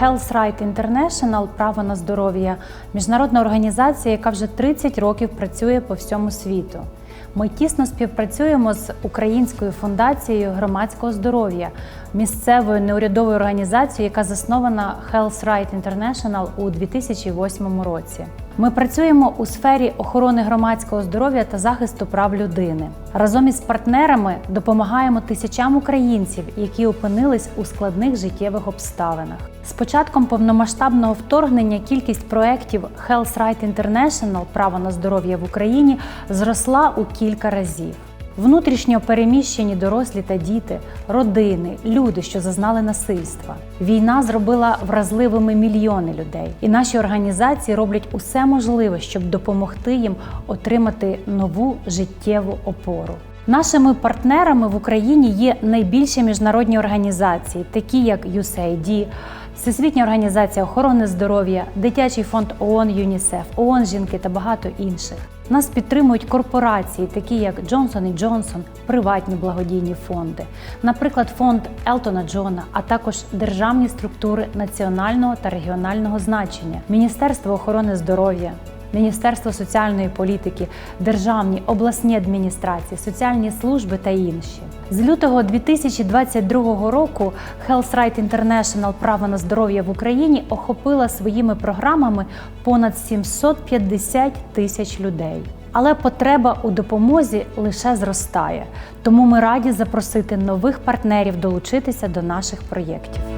Health Right International Право на здоров'я міжнародна організація, яка вже 30 років працює по всьому світу. Ми тісно співпрацюємо з Українською фундацією громадського здоров'я, місцевою неурядовою організацією, яка заснована Health Right International у 2008 році. Ми працюємо у сфері охорони громадського здоров'я та захисту прав людини. Разом із партнерами допомагаємо тисячам українців, які опинились у складних життєвих обставинах. З початком повномасштабного вторгнення кількість проєктів Health Right International Право на здоров'я в Україні зросла у кілька разів. Внутрішньо переміщені дорослі та діти, родини, люди, що зазнали насильства. Війна зробила вразливими мільйони людей, і наші організації роблять усе можливе, щоб допомогти їм отримати нову життєву опору. Нашими партнерами в Україні є найбільші міжнародні організації, такі як USAID, Всесвітня організація охорони здоров'я, Дитячий фонд ООН ЮНІСЕФ, ООН Жінки та багато інших. Нас підтримують корпорації, такі як Johnson Johnson, приватні благодійні фонди, наприклад, фонд Елтона Джона, а також державні структури національного та регіонального значення, Міністерство охорони здоров'я. Міністерство соціальної політики, державні обласні адміністрації, соціальні служби та інші з лютого 2022 року Health Right International Право на здоров'я в Україні охопила своїми програмами понад 750 тисяч людей. Але потреба у допомозі лише зростає, тому ми раді запросити нових партнерів долучитися до наших проєктів.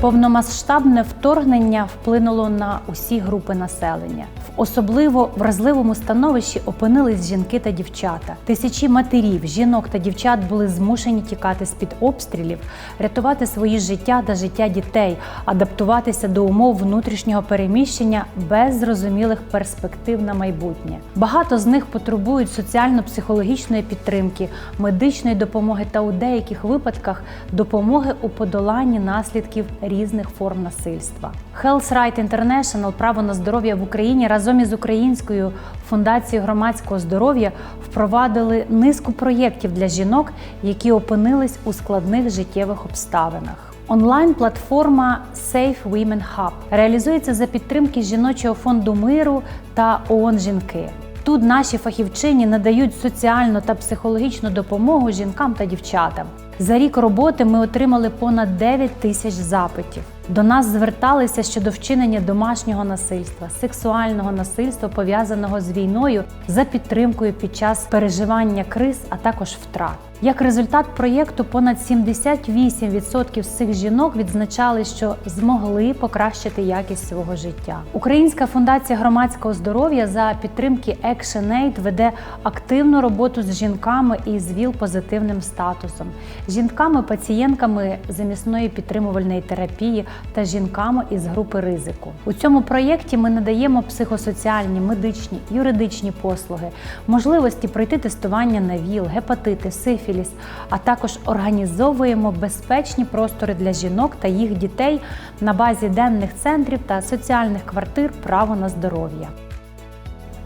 Повномасштабне вторгнення вплинуло на усі групи населення. Особливо вразливому становищі опинились жінки та дівчата. Тисячі матерів, жінок та дівчат були змушені тікати з під обстрілів, рятувати свої життя та життя дітей, адаптуватися до умов внутрішнього переміщення без зрозумілих перспектив на майбутнє. Багато з них потребують соціально-психологічної підтримки, медичної допомоги та у деяких випадках допомоги у подоланні наслідків різних форм насильства. Health Right International право на здоров'я в Україні разом із Українською фундацією громадського здоров'я впровадили низку проєктів для жінок, які опинились у складних життєвих обставинах. Онлайн-платформа Safe Women Hub реалізується за підтримки жіночого фонду миру та ООН Жінки. Тут наші фахівчині надають соціальну та психологічну допомогу жінкам та дівчатам. За рік роботи ми отримали понад 9 тисяч запитів. До нас зверталися щодо вчинення домашнього насильства, сексуального насильства, пов'язаного з війною за підтримкою під час переживання криз, а також втрат. Як результат проєкту, понад 78% з цих жінок відзначали, що змогли покращити якість свого життя. Українська фундація громадського здоров'я за підтримки ActionAid веде активну роботу з жінками із ВІЛ-позитивним статусом, жінками-пацієнтками замісної підтримувальної терапії та жінками із групи ризику. У цьому проєкті ми надаємо психосоціальні, медичні, юридичні послуги, можливості пройти тестування на ВІЛ, гепатити, сифіліс, а також організовуємо безпечні простори для жінок та їх дітей на базі денних центрів та соціальних квартир право на здоров'я.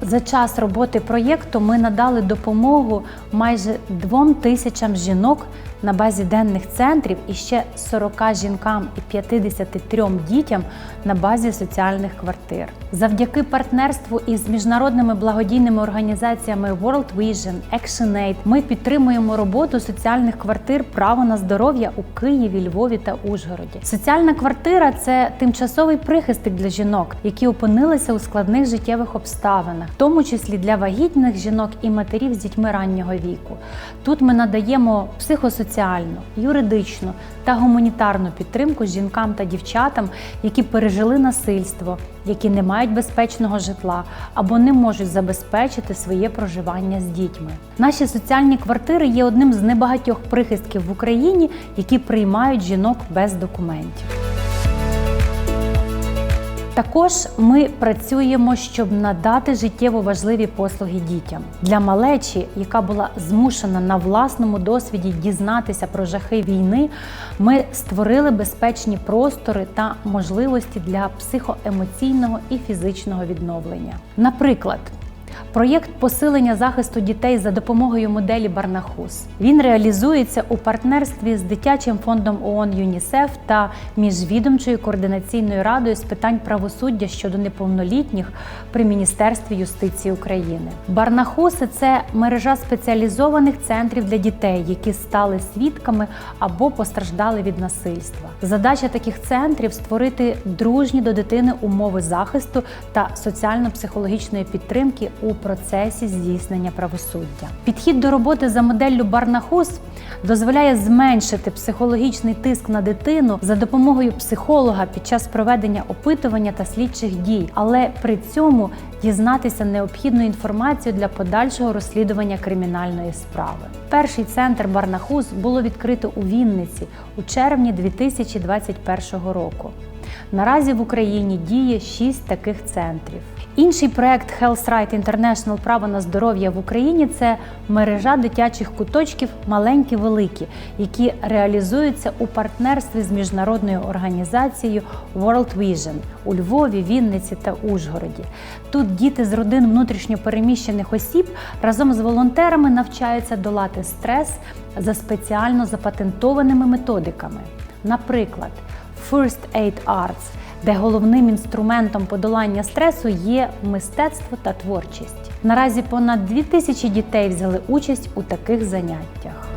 За час роботи проєкту ми надали допомогу майже двом тисячам жінок на базі денних центрів і ще 40 жінкам і 53 дітям на базі соціальних квартир. Завдяки партнерству із міжнародними благодійними організаціями World Vision, ActionAid ми підтримуємо роботу соціальних квартир право на здоров'я у Києві, Львові та Ужгороді. Соціальна квартира це тимчасовий прихистик для жінок, які опинилися у складних життєвих обставинах, в тому числі для вагітних жінок і матерів з дітьми раннього віку. Тут ми надаємо психосоціальну, юридичну та гуманітарну підтримку жінкам та дівчатам, які пережили насильство, які не мають безпечного житла або не можуть забезпечити своє проживання з дітьми. Наші соціальні квартири є одним з небагатьох прихистків в Україні, які приймають жінок без документів. Також ми працюємо, щоб надати життєво важливі послуги дітям для малечі, яка була змушена на власному досвіді дізнатися про жахи війни. Ми створили безпечні простори та можливості для психоемоційного і фізичного відновлення. Наприклад, Проєкт посилення захисту дітей за допомогою моделі Барнахус. Він реалізується у партнерстві з дитячим фондом ООН ЮНІСЕФ та міжвідомчою координаційною радою з питань правосуддя щодо неповнолітніх при Міністерстві юстиції України. Барнахуси це мережа спеціалізованих центрів для дітей, які стали свідками або постраждали від насильства. Задача таких центрів створити дружні до дитини умови захисту та соціально-психологічної підтримки у процесі здійснення правосуддя. Підхід до роботи за моделлю Барнахус дозволяє зменшити психологічний тиск на дитину за допомогою психолога під час проведення опитування та слідчих дій, але при цьому дізнатися необхідну інформацію для подальшого розслідування кримінальної справи. Перший центр Барнахус було відкрито у Вінниці у червні 2021 року. Наразі в Україні діє шість таких центрів. Інший проект Health Right International Право на здоров'я в Україні це мережа дитячих куточків маленькі великі, які реалізуються у партнерстві з міжнародною організацією World Vision у Львові, Вінниці та Ужгороді. Тут діти з родин внутрішньопереміщених осіб разом з волонтерами навчаються долати стрес за спеціально запатентованими методиками. Наприклад, First Aid Arts, де головним інструментом подолання стресу є мистецтво та творчість. Наразі понад 2000 дітей взяли участь у таких заняттях.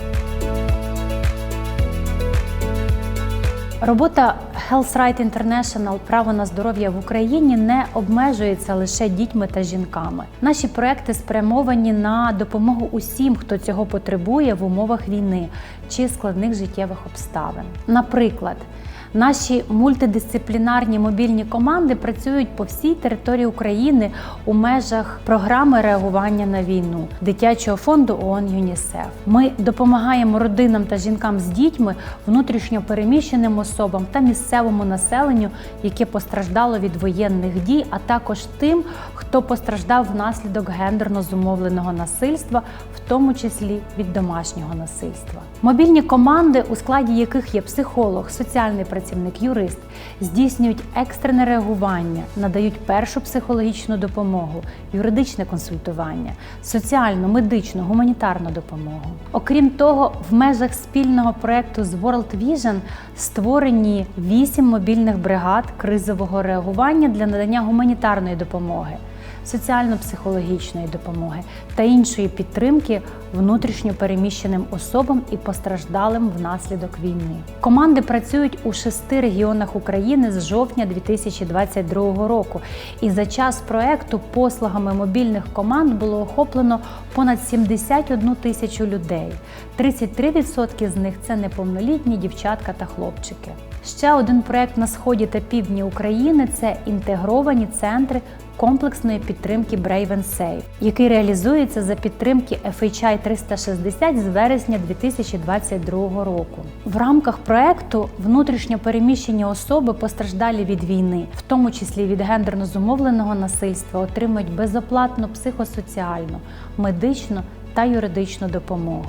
Робота Health Right International Право на здоров'я в Україні не обмежується лише дітьми та жінками. Наші проекти спрямовані на допомогу усім, хто цього потребує в умовах війни чи складних життєвих обставин. Наприклад, Наші мультидисциплінарні мобільні команди працюють по всій території України у межах програми реагування на війну дитячого фонду ООН ЮНІСЕФ. Ми допомагаємо родинам та жінкам з дітьми, внутрішньо переміщеним особам та місцевому населенню, яке постраждало від воєнних дій, а також тим, хто постраждав внаслідок гендерно зумовленого насильства, в тому числі від домашнього насильства. Мобільні команди, у складі яких є психолог, соціальний працівник, юрист, здійснюють екстрене реагування, надають першу психологічну допомогу, юридичне консультування, соціальну, медичну, гуманітарну допомогу. Окрім того, в межах спільного проекту з World Vision створені вісім мобільних бригад кризового реагування для надання гуманітарної допомоги соціально-психологічної допомоги та іншої підтримки внутрішньо переміщеним особам і постраждалим внаслідок війни. Команди працюють у шести регіонах України з жовтня 2022 року. І за час проекту послугами мобільних команд було охоплено понад 71 тисячу людей. 33% з них це неповнолітні дівчатка та хлопчики. Ще один проект на сході та півдні України це інтегровані центри комплексної підтримки Brave Safe, який реалізується за підтримки FHI 360 з вересня 2022 року. В рамках проекту внутрішньо переміщені особи постраждалі від війни, в тому числі від гендерно зумовленого насильства, отримують безоплатну психосоціальну, медичну та юридичну допомогу.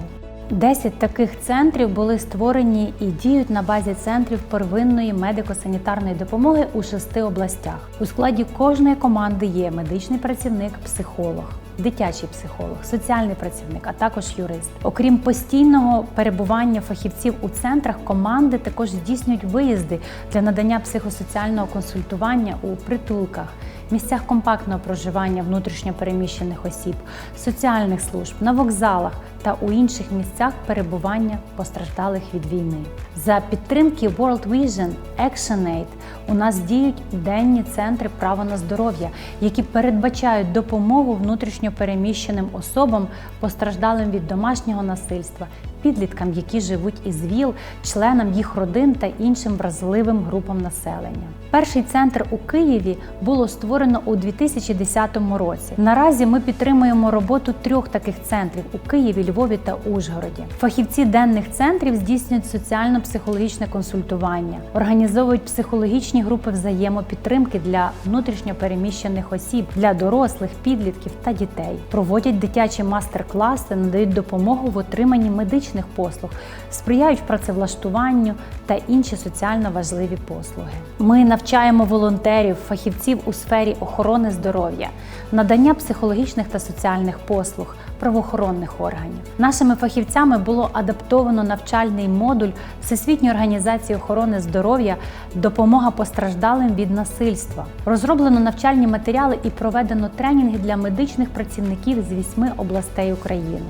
Десять таких центрів були створені і діють на базі центрів первинної медико-санітарної допомоги у шести областях. У складі кожної команди є медичний працівник, психолог. Дитячий психолог, соціальний працівник, а також юрист. Окрім постійного перебування фахівців у центрах, команди також здійснюють виїзди для надання психосоціального консультування у притулках, місцях компактного проживання внутрішньопереміщених осіб, соціальних служб, на вокзалах та у інших місцях перебування постраждалих від війни. За підтримки World Vision ActionAid у нас діють денні центри права на здоров'я, які передбачають допомогу внутрішньопереміщеним особам, постраждалим від домашнього насильства, підліткам, які живуть із ВІЛ, членам їх родин та іншим вразливим групам населення. Перший центр у Києві було створено у 2010 році. Наразі ми підтримуємо роботу трьох таких центрів у Києві, Львові та Ужгороді. Фахівці денних центрів здійснюють соціально-психологічне консультування, організовують психологічні групи взаємопідтримки для внутрішньопереміщених осіб, для дорослих, підлітків та дітей. Проводять дитячі мастер-класи, надають допомогу в отриманні медичних послуг, сприяють працевлаштуванню та інші соціально важливі послуги. Ми навчаємо волонтерів, фахівців у сфері охорони здоров'я, надання психологічних та соціальних послуг, правоохоронних органів. Нашими фахівцями було адаптовано навчальний модуль Всесвітньої організації охорони здоров'я Допомога постраждалим від насильства. Розроблено навчальні матеріали і проведено тренінги для медичних працівників з вісьми областей України.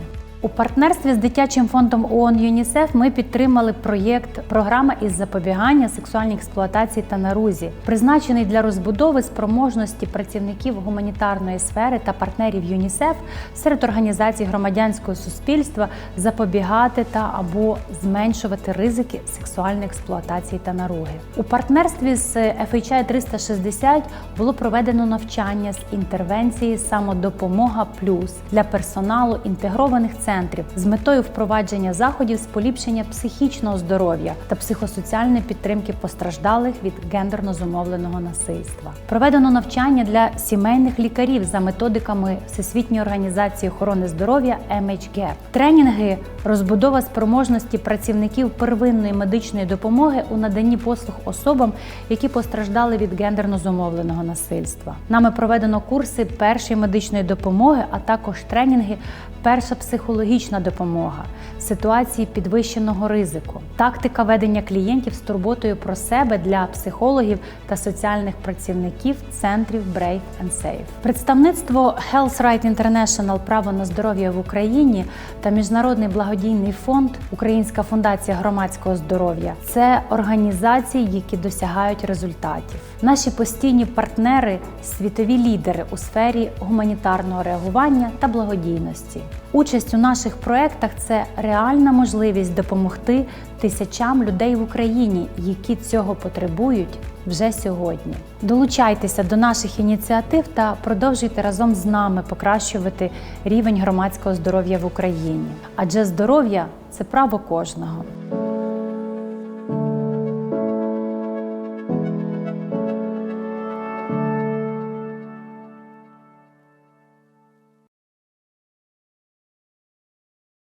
У партнерстві з дитячим фондом ООН ЮНІСЕФ ми підтримали проєкт Програма із запобігання сексуальній експлуатації та нарузі, призначений для розбудови спроможності працівників гуманітарної сфери та партнерів ЮНІСЕФ серед організацій громадянського суспільства запобігати та або зменшувати ризики сексуальної експлуатації та наруги. У партнерстві з FHI 360 було проведено навчання з інтервенції самодопомога плюс для персоналу інтегрованих центрів з метою впровадження заходів з поліпшення психічного здоров'я та психосоціальної підтримки постраждалих від гендерно зумовленого насильства. Проведено навчання для сімейних лікарів за методиками Всесвітньої організації охорони здоров'я MHGAP. Тренінги розбудова спроможності працівників первинної медичної допомоги у наданні послуг особам, які постраждали від гендерно зумовленого насильства. Нами проведено курси першої медичної допомоги, а також тренінги перша психологічна допомога, ситуації підвищеного ризику, тактика ведення клієнтів з турботою про себе для психологів та соціальних працівників центрів Brave and Safe. Представництво Health Right International Право на здоров'я в Україні та Міжнародний благодійний фонд Українська фундація громадського здоров'я це організації, які досягають результатів. Наші постійні партнери світові лідери у сфері гуманітарного реагування та благодійності. Участь у наших проєктах це реальна можливість допомогти тисячам людей в Україні, які цього потребують вже сьогодні. Долучайтеся до наших ініціатив та продовжуйте разом з нами покращувати рівень громадського здоров'я в Україні. Адже здоров'я це право кожного.